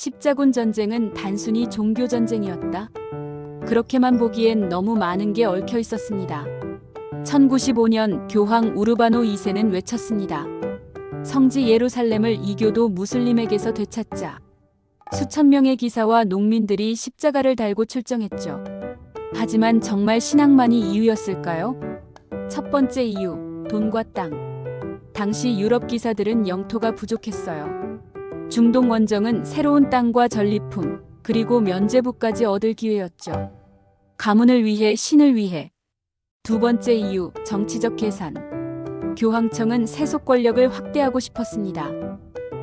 십자군 전쟁은 단순히 종교 전쟁이었다. 그렇게만 보기엔 너무 많은 게 얽혀 있었습니다. 1095년 교황 우르바노 2세는 외쳤습니다. 성지 예루살렘을 이교도 무슬림에게서 되찾자. 수천 명의 기사와 농민들이 십자가를 달고 출정했죠. 하지만 정말 신앙만이 이유였을까요? 첫 번째 이유, 돈과 땅. 당시 유럽 기사들은 영토가 부족했어요. 중동 원정은 새로운 땅과 전리품, 그리고 면제부까지 얻을 기회였죠. 가문을 위해 신을 위해. 두 번째 이유, 정치적 계산. 교황청은 세속 권력을 확대하고 싶었습니다.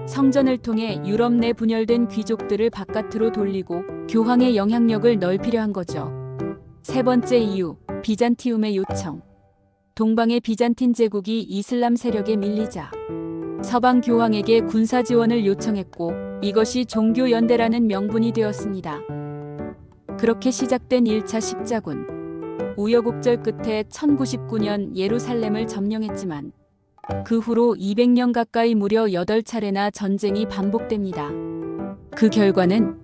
성전을 통해 유럽 내 분열된 귀족들을 바깥으로 돌리고 교황의 영향력을 넓히려 한 거죠. 세 번째 이유, 비잔티움의 요청. 동방의 비잔틴 제국이 이슬람 세력에 밀리자 서방 교황에게 군사 지원을 요청했고 이것이 종교 연대라는 명분이 되었습니다. 그렇게 시작된 1차 십자군. 우여곡절 끝에 1099년 예루살렘을 점령했지만 그 후로 200년 가까이 무려 8차례나 전쟁이 반복됩니다. 그 결과는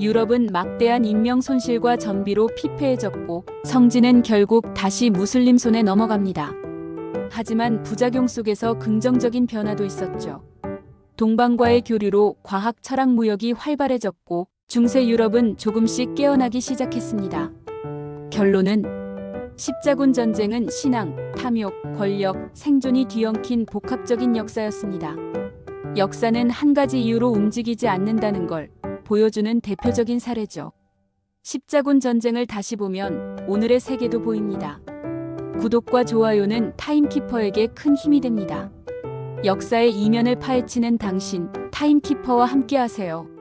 유럽은 막대한 인명 손실과 전비로 피폐해졌고 성지는 결국 다시 무슬림 손에 넘어갑니다. 하지만 부작용 속에서 긍정적인 변화도 있었죠. 동방과의 교류로 과학 철학 무역이 활발해졌고 중세 유럽은 조금씩 깨어나기 시작했습니다. 결론은 십자군 전쟁은 신앙, 탐욕, 권력, 생존이 뒤엉킨 복합적인 역사였습니다. 역사는 한 가지 이유로 움직이지 않는다는 걸 보여주는 대표적인 사례죠. 십자군 전쟁을 다시 보면 오늘의 세계도 보입니다. 구독과 좋아요는 타임키퍼에게 큰 힘이 됩니다. 역사의 이면을 파헤치는 당신, 타임키퍼와 함께하세요.